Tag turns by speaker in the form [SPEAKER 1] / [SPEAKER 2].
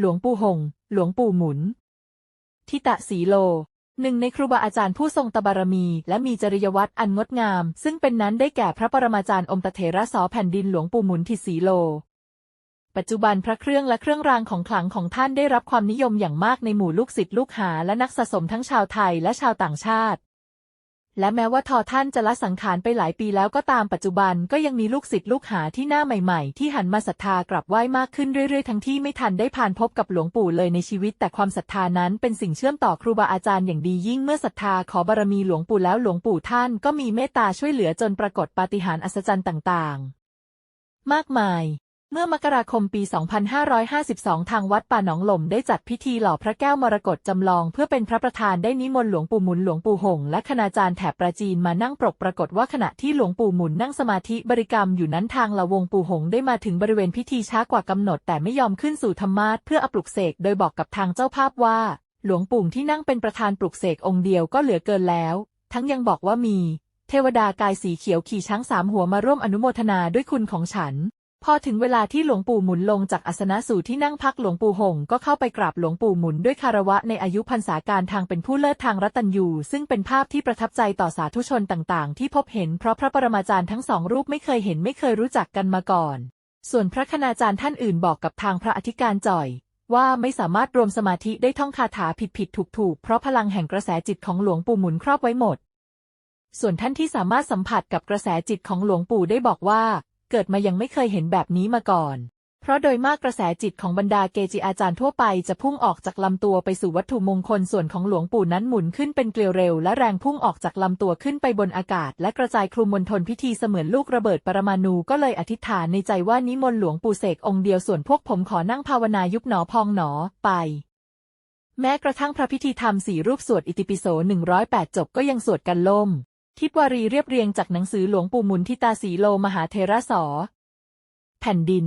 [SPEAKER 1] หลวงปู่หง หลวงปู่หมุน ทิตะสีโล หนึ่งในครูบาอาจารย์ผู้ทรงตบารมี และมีจริยวัตรอันงดงาม ซึ่งเป็นนั้นได้แก่พระปรมาจารย์อมตะเถระสอแผ่นดินหลวงปู่หมุนทิศสีโล ปัจจุบันพระเครื่องและเครื่องรางของขลังของท่านได้รับความนิยมอย่างมากในหมู่ลูกศิษย์ลูกหาและนักสะสมทั้งชาวไทยและชาวต่างชาติ และแม้ว่าทอท่านจะละสังขารไปหลายปีแล้วก็ตามปัจจุบันก็ยังมีลูกศิษย์ลูกหาที่หน้าใหม่ๆ ที่หันมาศรัทธากลับไหว้มากขึ้นเรื่อยๆ ทั้งที่ไม่ทันได้ผ่านพบกับหลวงปู่เลยในชีวิต แต่ความศรัทธานั้นเป็นสิ่งเชื่อมต่อครูบาอาจารย์อย่างดียิ่งเมื่อศรัทธาขอบารมีหลวงปู่แล้วหลวงปู่ท่านก็มีเมตตาช่วยเหลือจนปรากฏปาฏิหาริย์อัศจรรย์ต่างๆ มากมาย เมื่อมกราคมปี 2552 ทางวัดป่าหนองหล่มได้จัดพิธีหล่อพระแก้วมรกตจำลอง เพื่อเป็นพระประธานได้นิมนต์หลวงปู่หมุนหลวงปู่หง และคณาจารย์แถบประจีนมานั่งปรกปรากฏว่าขณะที่หลวงปู่หมุนนั่งสมาธิบริกรรมอยู่นั้นทางละวงปู่หงได้มาถึงบริเวณพิธีช้ากว่ากำหนด แต่ไม่ยอมขึ้นสู่ธรรมาสน์เพื่ออปลุกเสกโดยบอกกับทางเจ้าภาพว่า หลวงปู่ที่นั่งเป็นประธานปลุกเสกองค์เดียวก็เหลือเกินแล้ว ทั้งยังบอกว่ามี เทวดากายสีเขียวขี่ช้างสามหัวมาร่วมอนุโมทนาด้วยคุณของฉัน พอถึงเวลาที่หลวงปู่หมุนลงจากอาสนะสู่ที่นั่งพักหลวงปู่หงก็เข้าไปกราบหลวงปู่หมุนด้วยคารวะในอายุพรรษาการทางเป็นผู้เลิศทางรัตัญูซึ่งเป็นภาพที่ประทับใจต่อสาธุชนต่างๆ ที่พบเห็นเพราะพระปรมาจารย์ทั้งสองรูปไม่เคยเห็นไม่เคยรู้จักกันมาก่อน ส่วนพระคณาจารย์ท่านอื่นบอกกับทางพระอธิการจ่อย ว่าไม่สามารถรวมสมาธิได้ท่องคาถาผิดๆถูกๆเพราะพลังแห่งกระแสจิตของหลวงปู่หมุนครอบไว้หมด ส่วนท่านที่สามารถสัมผัสกับกระแสจิตของหลวงปู่ได้บอกว่า เกิดมายังไม่เคยเห็นแบบนี้มาก่อน เพราะโดยมากกระแสจิตของบรรดาเกจิอาจารย์ทั่วไปจะพุ่งออกจากลำตัวไปสู่วัตถุมงคลส่วนของหลวงปู่นั้นหมุนขึ้นเป็นเกลียวเร็ว และแรงพุ่งออกจากลำตัวขึ้นไปบนอากาศ และกระจายคลุมมณฑลพิธีเสมือนลูกระเบิดปรมาณูก็เลยอธิษฐานในใจว่านิมนต์หลวงปู่เสกองค์เดียวส่วนพวกผมขอนั่งภาวนายุบหนอพองหนอไปแม้กระทั่งพระพิธีธรรมสี่รูปสวดอิติปิโส 108 จบก็ยังสวดกันล่ม ทิพวารีเรียบเรียงจากหนังสือหลวงปู่มุนทิตาสีโลมหาเทระสอ แผ่นดิน